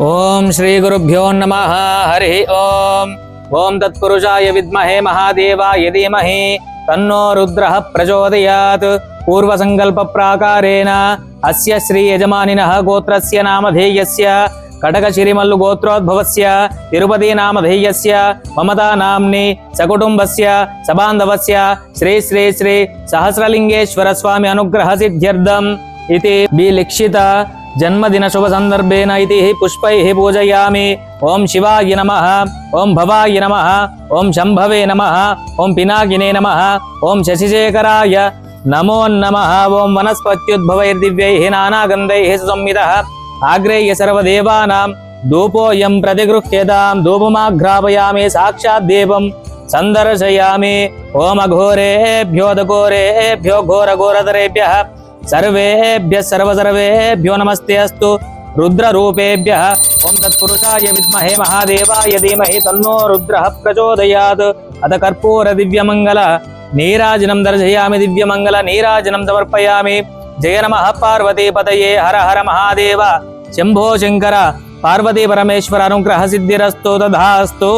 ओम श्री गुरुभ्यो नम, हरि ओम। ओम तत्पुरुषाय विद्महे महादेवाय धीमहि, तन्नो रुद्रः प्रचोदयात्। प्राकारेण अस्य श्री श्रीयजमानिनः गोत्रस्य नामधेयस्य कटकशिरिमल्लुगोत्रोद्भवस्य तिरुपतिनामधेयस्य ममता नाम्नि, सकुटुम्बस्य, सबान्धवस्य, श्री श्री श्री सहस्रलिंगेश्वर सहस्रलिङ्गेश्वरस्वामि अनुग्रहसिद्ध्यर्थम् इति विलिक्षित जन्मदिनशुभसन्दर्भेन पुष्प पुष्पैः पूजयामि। ओं शिवाय नम ओं भवाय नम ओं शंभवे नम ओं पिनाकिने नम ओं शशिशेखराय नमो नम। ओं वनस्पत्युद्भवैर्दिव्यैः नागंध सुसंविदः आग्रेय सर्वदेवानां धूपोऽयं प्रतिगृह्यता धूपमाघ्रापया मे साक्षादेव सन्दर्शयामि। ओम घोरेभ्योदोरेभ्यो घोर घोरधरेभ्य సర్వేభ్య సర్వసర్వేభ్యో నమస్తే అస్తు. రుద్రరూపేభ్య ఓం తత్పురుషాయ విద్మహే మహాదేవాయ ధీమహి తన్నో రుద్ర ప్రచోదయాత్. అత కర్పూర దివ్యమంగళ నీరాజనం దర్శయామి దివ్యమంగళ నీరాజనం సమర్పయామి. జయ నమ పార్వతీ పతయే హర హర మహాదేవ. శంభో శంకర పార్వతీ పరమేశ్వర అనుగ్రహ సిద్ధిరస్తు తధాస్తు